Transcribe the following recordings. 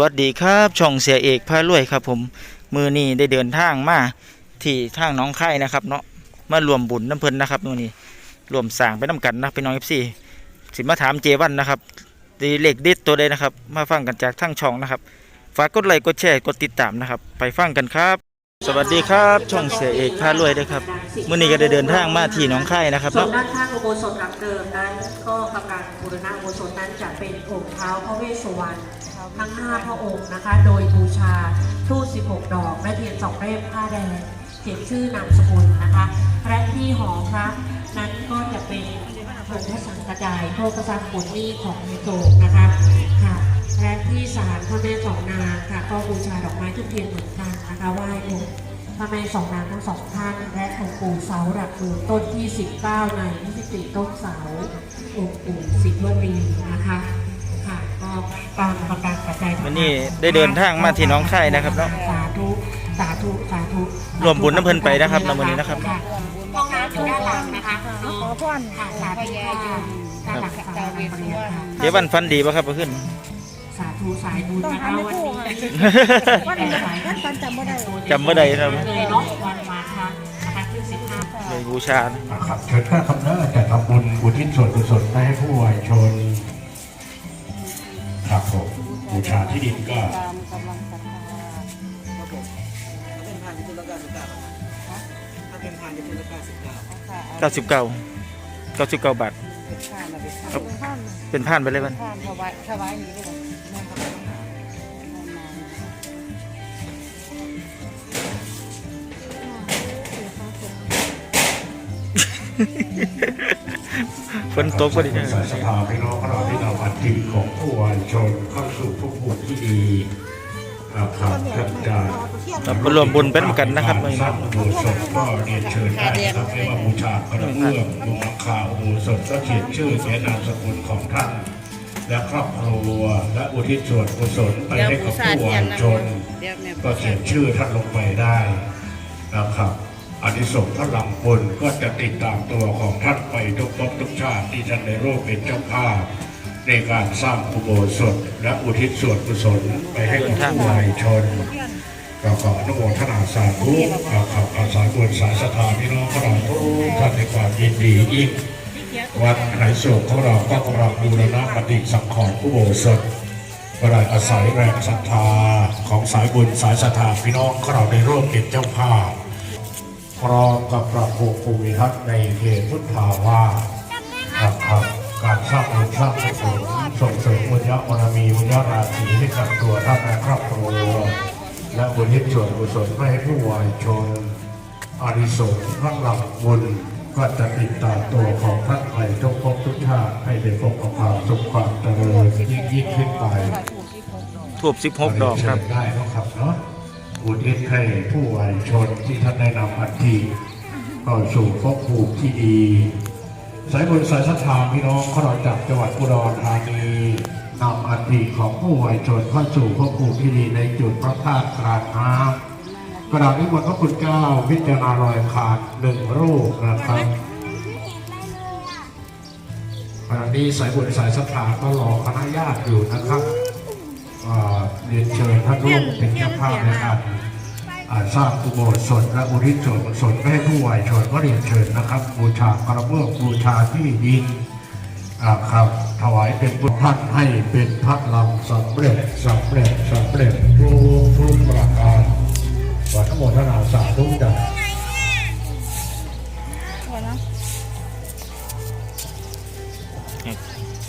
วัสดีครับช่องเสียเอกพารวยครับผมมือนี้ได้เดินทางมาที่ทางน้องไข่นะครับเนาะมารวมบุญน้ำเพลินนะครับมือนี้รวมสร้างไปน้ำกันนะพี่น้องเอฟซีสิมาถามเจวันนะครับดีเลขเด็ดตัวใดนะครับ มาฟังกันจากทางช่องนะครับฝากกดไลค์กดแชร์กดติดตามนะครับ ไปฟังกันครับ สวัสดีครับช่องเสียเอกพารวยด้วยครับมื่อนี้ก็ได้เดินทางมาที่น้องไข่นะครับส่วนด้านข้างอุโบสถหลังเดิมนั้นก็กำลังบูรณะอุโบสถนั้นจะเป็นองค์เท้าพระเวสสุวรรณ ทั้ง 5 พระองค์นะคะ โดยบูชาทูต16 ดอก และเทียนสองเล่มผ้าแดงเขียนชื่อนามสกุลนะคะและที่หอพระนั้นก็จะเป็นผงพระสังกระจายโทษประสานผลนี้ของในโจกนะคะค่ะและที่ศาลพระแม่สองนางค่ะ ก็บูชาดอกไม้ทุกเทียนเหมือนกันนะคะไหว้องค์พระแม่สองนางทั้งสองท่านและองค์ปู่เสาหลักเมืองต้นที่ 19 ใน24ต้นเสาองค์ปู่สิทธวีนะคะ วันนี้ได้เดินทางมาที่หนองคายนะครับเนาะ สาธุสาธุสาธุรวมบุญน้ำเพลินไปนะครับในวันนี้นะครับ ห้องน้ำอยู่ด้านหลังนะคะขอพรค่ะสาธุค่ะด้านหลังสาราการประเรียนค่ะเจวันฟันดีป่ะครับเมื่อคืนสาธุสายบุญนะคะวันนี้วันนี้ท่านฟันจำบ่ได้จำบ่ได้ครับเลยเนาะวันมาค่ะนะคะที่15เลยบูชานะนะครับเชิญพระคำเนิดจะทำบุญอุทิศส่วนกุศลให้ผู้วายชน ครับผม บูชาที่ดินก็ตามกำลังศรัทธาเก้าสิบเก้าเก้าสิบเก้าบาทข้ามมาไปครับข้ามเป็นผ่านไปเลยมันข้ามถวายถวายนี้ด้วย ฝนตกพอดีนะสายสภาพี่น้องของเราที่นำอัฐิของผู้วายชนเข้าสู่ภพภูมิที่ดีนะครับท่านจะครับมารวมบุญเป็นกันนะครับสร้างอุโบสถก็เรียนเชิญได้นะครับไม่ว่าบูชากระเบื้องลงหลังคาอุโบสถก็เขียนชื่อเขียนนามสกุลของท่าน และครอบครัวและอุทิศส่วนกุศลไปให้กับผู้วายชนเดี๋ยวแม่ก็เขียนชื่อท่านลงไปได้นะครับ อานิสงส์พลังบุญก็จะติดตามตัวของท่านไปทุกภพทุกชาติที่ท่านในโลกเป็นเจ้าภาพในการสร้างอุโบสถและอุทิศส่วนกุศลไปให้กับผู้วายชนเราขออนุโมทนาสาธุเราขออาสาบุญสายศรัทธาพี่น้องของเราทุกท่านในความยินดียิ่งวันไหนโศกของเราก็กำลังบูรณะปฏิสังขรณ์อุโบสถก็ได้อาศัยแรงศรัทธาของสายบุญสายศรัทธาพี่น้องของเราในร่วมเป็นเจ้าภาพ พร้อมกับพระโพภูมิทัศน์ในเขตพุทธาวาสครับครับการสร้างบุญสร้างกุศลส่งเสริมบุญญาบารมีบุญญาราศีให้กับตัวท่านและครอบครัวและบุญยิส่วนกุศลไม่ให้ผู้วายชนอานิสงส์พระหลักบุญก็จะติดตามตัวของท่านไปทุกภพทุกชาติให้ได้พบกับความสุขความเจริญยิ่งยิ่งขึ้นไปทูบสิบหกดอกครับเชิญได้นะครับเนาะ อุทิศให้ผู้วายชนที่ท่านได้นำอัฐิเข้าสู่ภพภูมิที่ดี สายบุญสายศรัทธาพี่น้องขอเราจากจังหวัดอุดรธานีนำอัฐิของผู้วายชนเข้าสู่ภพภูมิที่ดีในจุดพระธาตุกลางน้ำกระดาษนี้มันพระคุณเจ้าพิจารณารอยขาดหนึ่งรูปนะครับขณะนี้สายบุญสายศรัทธาก็รอคณะญาติอยู่นะครับ เรียนเชิญท่านร่วมเป็นเจ้าภาพในการอ่าสร้างอุโบสถและอุทิศส่วนกุศลให้ผู้วายชนก็เรียนเชิญนะครับบูชากระเบื้องบูชาที่ดินอ่าครับถวายเป็นบุญท่านให้เป็นพัดลำสำเร็จสำเร็จสำเร็จทุกทุกประการวัฒโมทนาสาธุจ้ะ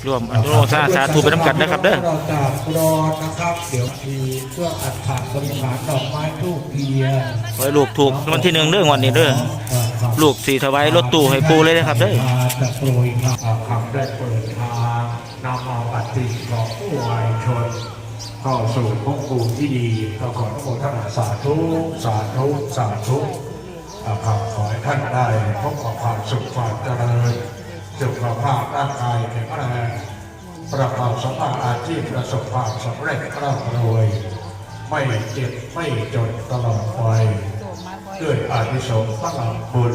รวมอนุโมทนาสาธุไปน้ำกันนะครับเด้อเราจากอุดรนะครับ เดี๋ยวมีเครื่องอัดถานบริหารดอกไม้ทูบเทียนขอให้ลูกถูกรางวันที่หนึ่งเรื่องวันนี้เด้อลูกสี่ถวายรถตู้ให้ปูเลยนะครับเด้อ จะโปรยครับคำได้เปิดทางนำเอาปฏิของผู้วายชนเข้าสู่ภพภูมิที่ดีก็ขออนุโมทนาสาธุสาธุสาธุครับขอให้ท่านได้พบกับความสุขความเจริญ สุขภาพร่างกายแข็งแรงประกอบสมภาพอาชีพประสบความสำเร็จร่ำรวย ไม่เจ็บไม่จนตลอดไปด้วยอานิสงส์พระลำบุญ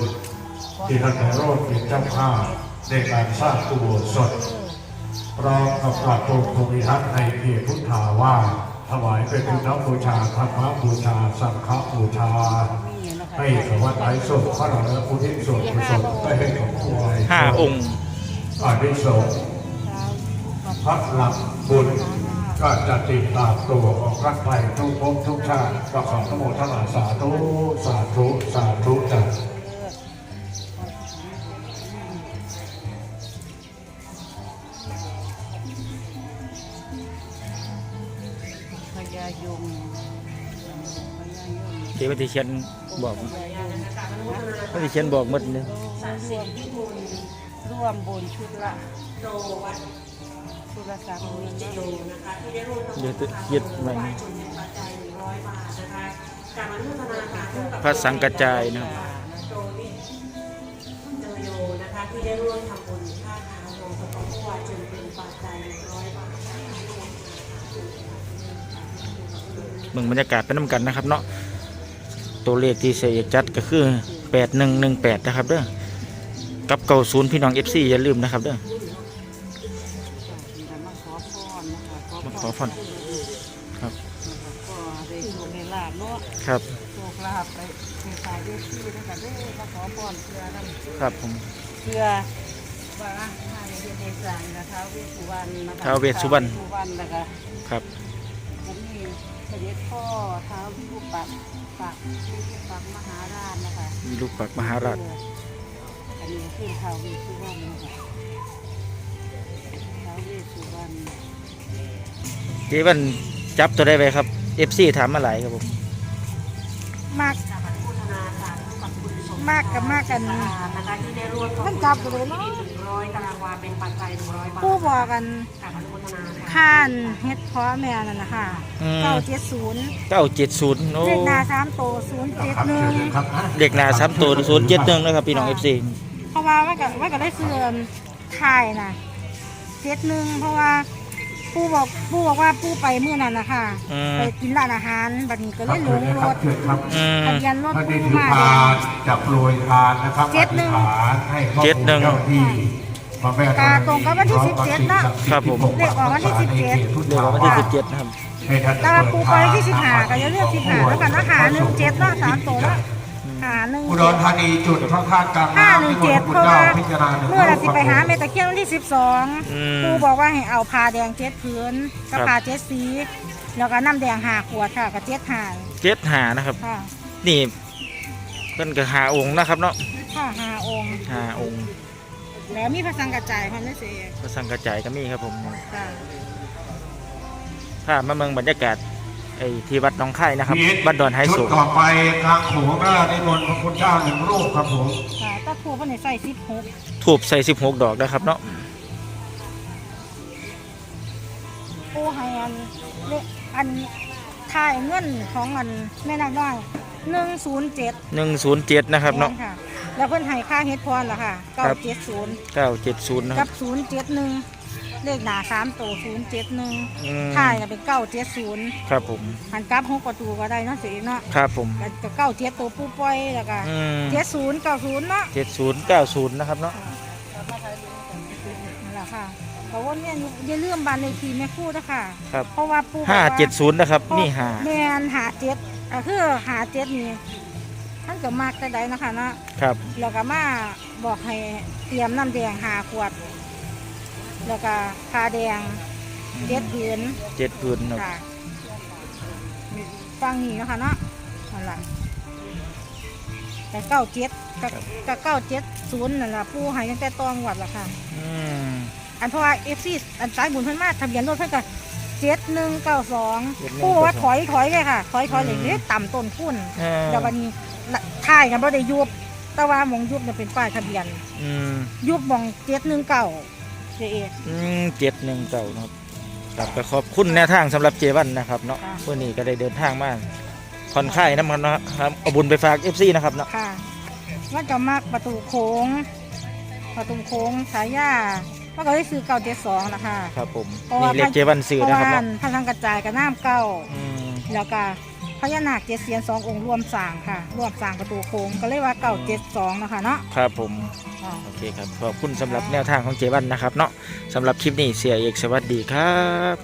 ที่ท่านโรดเป็นเจ้าภาพในการสร้างอุโบสถพร้อมกับปรับปรุงภูมิทัศน์ในเขตพุทธาวาสถวายเป็นพุทธบูชาธรรมบูชา สังฆบูชา ให้ขวัญไถ่ส่งพระและผู้ที่ส่วนกุศลได้ให้ของผู้ไว้ห้าองค์อานิสงส์พระหลักบุญก็จะติดตามตัวของท่านไปทุกภพทุกชาติก็ขอทั้งหมดทั้งหลายสาธุสาธุสาธุจ้ะพญายมพญายมเดี๋ยวที่เขียน บอกว่าที่เขียนบอกหมดเลยร่วมบุญชุดละโดวัดชุดละสามหมื่นเจโยนะคะที่ได้ร่วมทำเดี๋บุยวญจะยึดไว้ถวายจุนปัจจัย100บาทนะคะการอนุโมทนาสาธุกับพระสังกระจายนะครับโดวิเจโยนะคะที่ได้ร่วมทำบุญค่าทางวงสปอร์ตถวายจุนเป็นปัจจัย100บาทเมืองบรรยากาศเป็นน้ำกันนะครับเนาะ ตัวเลขที่เสียจัดก็คือแปดหนึ่งหนึ่งแปดนะครับเด้อกับเก่าศูนย์พี่น้องเอฟซีอย่าลืมนะครับเด้อมาขอพรนะคะมาขอพรครับก็ได้โชคได้ลาบเนาะครับโชคลาภไปเป็นสายเลือดที่ด้วยกันเด้อมาขอพรเพื่อนำครับผมเพื่อว่าถ้าในเดือนเมษายนนะท้าวเวสสุวรรณนะคะท้าวเวสสุวรรณท้าเวสสุวรรณนะคะครับผมมีเสด็จพ่อท้าววิรุปัก ปักวิรุปักมหาราชนะคะมีลูกปักมหาราชอันนี้คือท้าวเวสสุวรรณนะคะท้าวเวสสุวรรณเจวันจับตัวได้ไหมครับเอฟซีถามมาหลายครับผมมากจากอนุโมทนาสาธุกับคุณสมมากกับมากกันนะคะที่ได้ร่วมทำบุญมันจับกันเลยเนาะที่ดิน 100ตารางวาเป็นปัจจัย100บาทผู้บอกกันกับอนุโมทนาค่ะข้านเฮ็ดเพาะแม่นั่นนะคะอืม เก้าเจ็ดศูนย์เก้าเจ็ดศูนย์โอ้เลขหนาสามโตศูนย์เจ็ดครับหนึ่เชิงญเลยครับเด็กหนาสามตัวศูนย์เจ็ดหนึ่งนะครับพี่น้องเอฟซีเพราะว่าว่าก็ว่าก็ได้เสื่อมถ่ายนะเจ็ดหนึ่งเพราะว่า ผู้บอกผู้บอกว่าผู้ไปเมื่อนั้นนะคะอืม ไปกินร้านอาหารบัดนี้ก็คเลรับยหลเชิญงเลยรครับถเชิญครับอืม ทะเบียนรถท่านที่ผู้ถือมา พานจับโปรยทานนะครับเจ็ดหนึ่งอธิษฐานให้พ่อเจ็ดหนึ่งปู่เจ้าที่พระแม่ธรณีตาตรงกับวันที่สิบเจ็ดเนอะครับผม เลขออกวันที่สิบเจ็ด เดี๋ยววันที่สิบเจ็ดนะครับ ให้ท่านตาปูไปที่สิบหาก็จะเลือกสิบหาแล้วกันนะหาหนึ่งเจ็ดเนาะสามตัวเนาะ หาหนึ่งอุดรธานีจุดพระธาตุกลางห้าน้ำหนึ่งที่เจ็ดพเพระราะเจ้าว่าพิจารณาหนึ่งเมื่อเราสิไปหาเมตะเคียนวันที่สิบสองอืมครูบอกว่าให้เอาผ้าแดงเจ็ดพื้นกับครับผ้าเจ็ดสี แล้วก็น้ำแดงหาขวดค่ะกับเจ็ดหายเจ็ดหานะครับค่ะนี่เพิ่นก็หาองค์นะครับเนาะผ้าหาองค์หาองค์แล้วมีพระสังกระจายพันธุ์เสียพระสังกระจายก็มีครับผมค่ะถ้ามาเมืองบรรยากาศ ไอ้ที่วัดหน้องค่ายนะครับวัดดอนไฮโซชุดต่อไปทางโขงก็นิมนต์พระพุทธเจ้าหนึ่งรูปครับผมค่ะตะครูเพันธุ์ใส่สิบหกถูบใส่สิบหกดอกนะครับเนาะปูให้อันเลขอันถ่ายเงินของอันแม่นางน้อยหนึ่งศูนย์เจ็ดหนึ่งศูนย์เจ็ดนะครับเนาะค่ะแล้วเพิ่นให้ค่าเฮ็ดพรล่ะค่ะเก้าครับเจ็ดศูนย์เก้าเจ็ดศูนย์นะคกัรับบศูนย์เจ็ดหนึ่ง เลขหนาสามตัวศูนย์เจ็ดหนึ่งอืมถ่ายน่ะเป็นเก้าเจ็ดศูนย์ครับผม หันกลับหกประตูก็ได้เนาะเสียเนาะครับผมก็เก้าเจ็ดตัวผู้ปล่อยแล้วก็อืมเจ็ดศูนย์เก้าศูนย์เนาะเจ็ดศูนย์เก้าศูนย์นะครับเนาะ นั่นแหละค่ะเพราะว่าเนี่ยอย่าลืมบ้านเลขที่แม่ครู่นะคะครับ เพราะว่าปู่บอกห้าว่าเจ็ดศูนย์นะครับ นี่หาแมนหาเจ็ดก็คือหาเจ็ดนี่ท่านก็มากแต่ใดนะคะเนาะ ครับ แล้วก็มาบอกให้เตรียมน้ำแดงหาขวด แล้วก็คาแดงเจ็ดผืนเจ็ดพื้นครับค่ะฟังนี่นะคะเนาะนั่นแหละแต่เก้าเจ็ดกับเก้าเจ็ดศูนย์นั่นแหละผู้ใหายตั้งแต่ตองวัดละค่ะอืมอันเพราะว่าเอฟซีอันสายบุญเพิ่นมาทะเบียนรถเพิ่นก็เจ็ดหนึ่งเก้าสอง7192ผู้ว่าถอยถอยเลยค่ะ ถอยถอยเลยอืมนี่ต่ำต้นทุนเออเดี๋ยววันนี้ละท้ายกันบ่ได้ยุบแต่ว่าหมองยุบเนี่ยเป็นป้ายทะเบียนอืมยุบหมองเจ็ดหนึ่งเก้า เจเออืมเจ็ดหนึ่งเก้านะครับครับก็ขอบคุณแนวทางสำหรับเจวันนะครับเนาะค่ะวันนี้ก็ได้เดินทางมาผ่อนคลายน้ำมันนะครับเอาบุญไปฝากเอฟซีนะครับเนาะค่ะว่าจะมากประตูโค้ง ประตูโค้งสายยาว่าก็ได้ซื้อเก้าเจ็ดสองนะคะครับผมเพราะว่านี่เลขเจวันสื่อเพราะนะครับว่าเนาะพลังกระจายกับน้ำเก้าอืมแล้วก็ พญานาคเจ็ดเสียนสององค์รวมสร้างค่ะ รวมสร้างประตูโค้งก็เลยว่าเก้าเจ็ดสองนะคะเนาะครับผมค่ะโอเคครับขอบคุณสำหรับแนวทางของเจวันนะครับเนาะสำหรับคลิปนี้เสียเอกสวัสดีครับ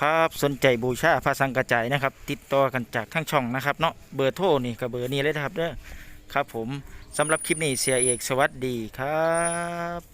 ครับสนใจบูชาพระสังกระจายนะครับ ติดต่อกันจากทั้งช่องนะครับเนาะเบอร์โทรนี่กับเบอร์นี้เลยนะครับเด้อครับผมสำหรับคลิปนี้เสียเอกสวัสดีครับ